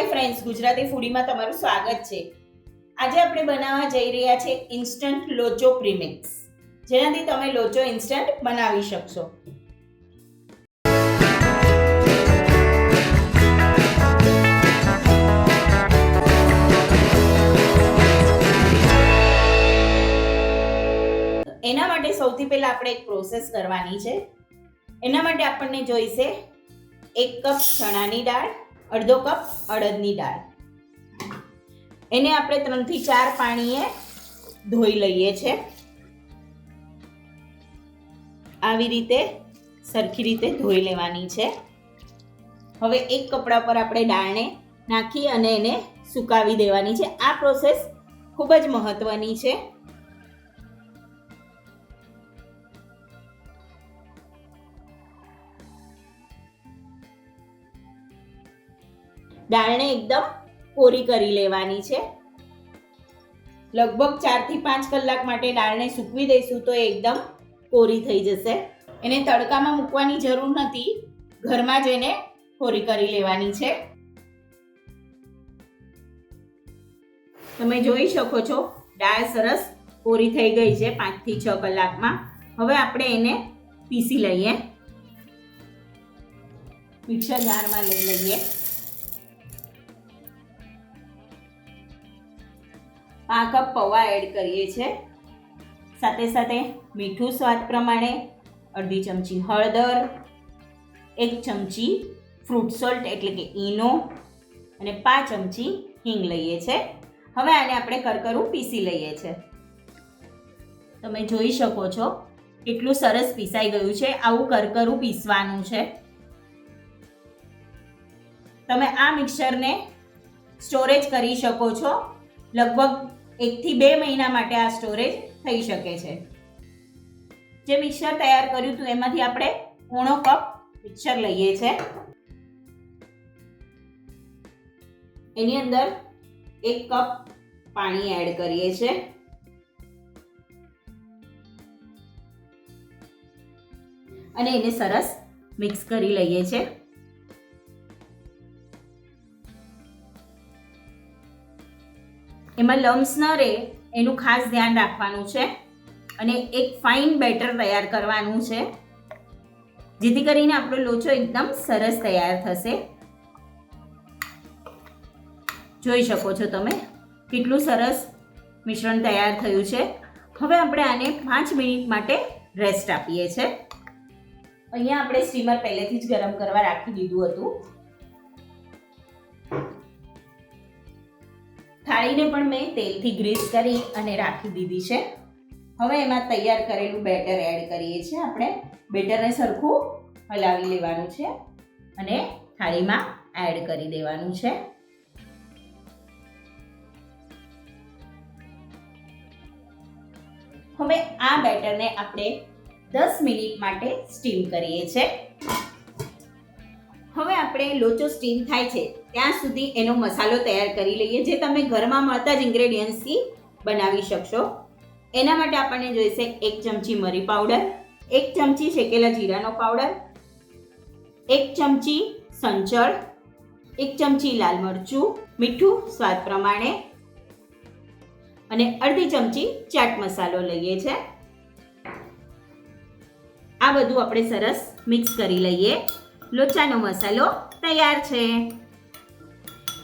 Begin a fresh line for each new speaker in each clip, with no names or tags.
Hi friends Gujarati ફૂડીમાં તમારું સ્વાગત છે. આજે આપણે બનાવવા જઈ રહ્યા છે ઇન્સ્ટન્ટ લોચો પ્રીમિક્સ જેનાથી તમે લોચો ઇન્સ્ટન્ટ બનાવી શકશો. એના માટે સૌથી પહેલાં આપણે એક પ્રોસેસ કરવાની છે. એના માટે આપણને જોઈશે એક કપ ચણાની દાળ અડધો કપ અડદની દાળ. એને આપણે ત્રણથી ચાર પાણીએ ધોઈ લઈએ છે. આવી રીતે સરખી રીતે ધોઈ લેવાની છે. હવે એક કપડા પર આપણે દાળને નાખી અને એને સુકાવી દેવાની છે. આ પ્રોસેસ ખૂબ જ મહત્ત્વની છે. દાળને એકદમ કોરી કરી લેવાની છે. લગભગ ચારથી પાંચ કલાક માટે દાળને સૂકવી દઈશું તો એકદમ કોરી થઈ જશે. એને તડકામાં મૂકવાની જરૂર નથી. ઘરમાં જ એને કોરી કરી લેવાની છે. તમે જોઈ શકો છો, દાળ સરસ કોરી થઈ ગઈ છે પાંચથી છ કલાકમાં. હવે આપણે એને પીસી લઈએ. મિક્સર જારમાં લઈ લઈએ. આ કપ પૌવા એડ કરીએ છીએ સાથે સાથે મીઠું સ્વાદ પ્રમાણે અડધી ચમચી હળદર, એક ચમચી ફ્રૂટ સોલ્ટ એટલે કે ઈનો અને પાંચ ચમચી હિંગ લઈએ છે. હવે આને આપણે કરકરું પીસી લઈએ છીએ તમે જોઈ શકો છો કેટલું સરસ પીસાઈ ગયું છે, આવું કરકરું પીસવાનું છે. તમે આ મિક્સરને સ્ટોરેજ કરી શકો છો. લગભગ એકથી બે મહિના માટે આ સ્ટોરેજ થઈ શકે છે. જે મિક્સર તૈયાર કર્યું હતું, એમાંથી આપણે પોણો કપ મિક્સર લઈએ છે. એની અંદર એક કપ પાણી એડ કરીએ છે. અને એને સરસ મિક્સ કરી લઈએ છે. એમાં લમ્સ ન રહે, એનું ખાસ ધ્યાન રાખવાનું છે. અને એક ફાઇન બેટર તૈયાર કરવાનું છે. જેથી કરીને આપણો લોચો એકદમ સરસ તૈયાર થશે. જોઈ શકો છો તમે, કેટલું સરસ મિશ્રણ તૈયાર થયું છે. હવે આપણે આને પાંચ મિનિટ માટે રેસ્ટ આપીએ છીએ અહીંયા આપણે સ્ટીમર પહેલેથી જ ગરમ કરવા રાખી દીધું હતું. થાળીને પણ મેં તેલથી ગ્રીસ કરી અને રાખી દીધી છે. હવે એમાં તૈયાર કરેલું બેટર એડ કરીએ છીએ આપણે. બેટરને સરખું હલાવી લેવાનું છે અને થાળીમાં એડ કરી દેવાનું છે. હવે આ બેટરને આપણે દસ મિનિટ માટે સ્ટીમ કરીએ છીએ. હવે આપણે લોચો સ્ટીમ થાય છે, ત્યાં સુધી એનો મસાલો તૈયાર કરી લઈએ, જે તમે ઘરમાં મળતા જ ઇન્ગ્રેડિયન્ટ્સથી બનાવી શકશો. એના માટે આપણને જોઈશે એક ચમચી મરી પાવડર એક ચમચી શેકેલા જીરાનો પાવડર એક ચમચી સંચળ, એક ચમચી લાલ મરચું, મીઠું સ્વાદ પ્રમાણે, અને અડધી ચમચી ચાટ મસાલો લઈએ છે. આ બધું આપણે સરસ મિક્સ કરી લઈએ. લોચાનો મસાલો તૈયાર છે.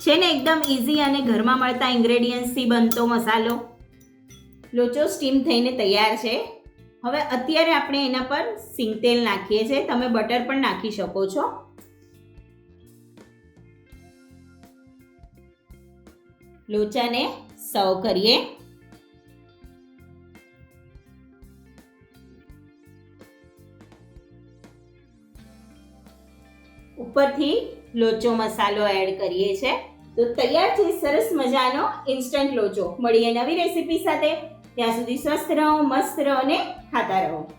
છે ને એકદમ ઇઝી અને ઘરમાં મળતા ઇન્ગ્રેડિયન્ટ્સથી બનતો મસાલો. લોચો સ્ટીમ થઈને તૈયાર છે. હવે અત્યારે આપણે એના પર સિંગ તેલ નાખીએ છીએ. તમે બટર પણ નાખી શકો છો. લોચાને સર્વ કરીએ. ઉપરથી લોચો મસાલો એડ કરીએ છે. તો તૈયાર છે, સરસ મજાનો ઇન્સ્ટન્ટ લોચો. મળીએ નવી રેસીપી સાથે. ત્યાં સુધી સ્વસ્થ રહો, મસ્ત રહો અને ખાતા રહો.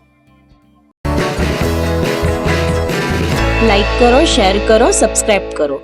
લાઈક કરો શેર કરો સબસ્ક્રાઇબ કરો.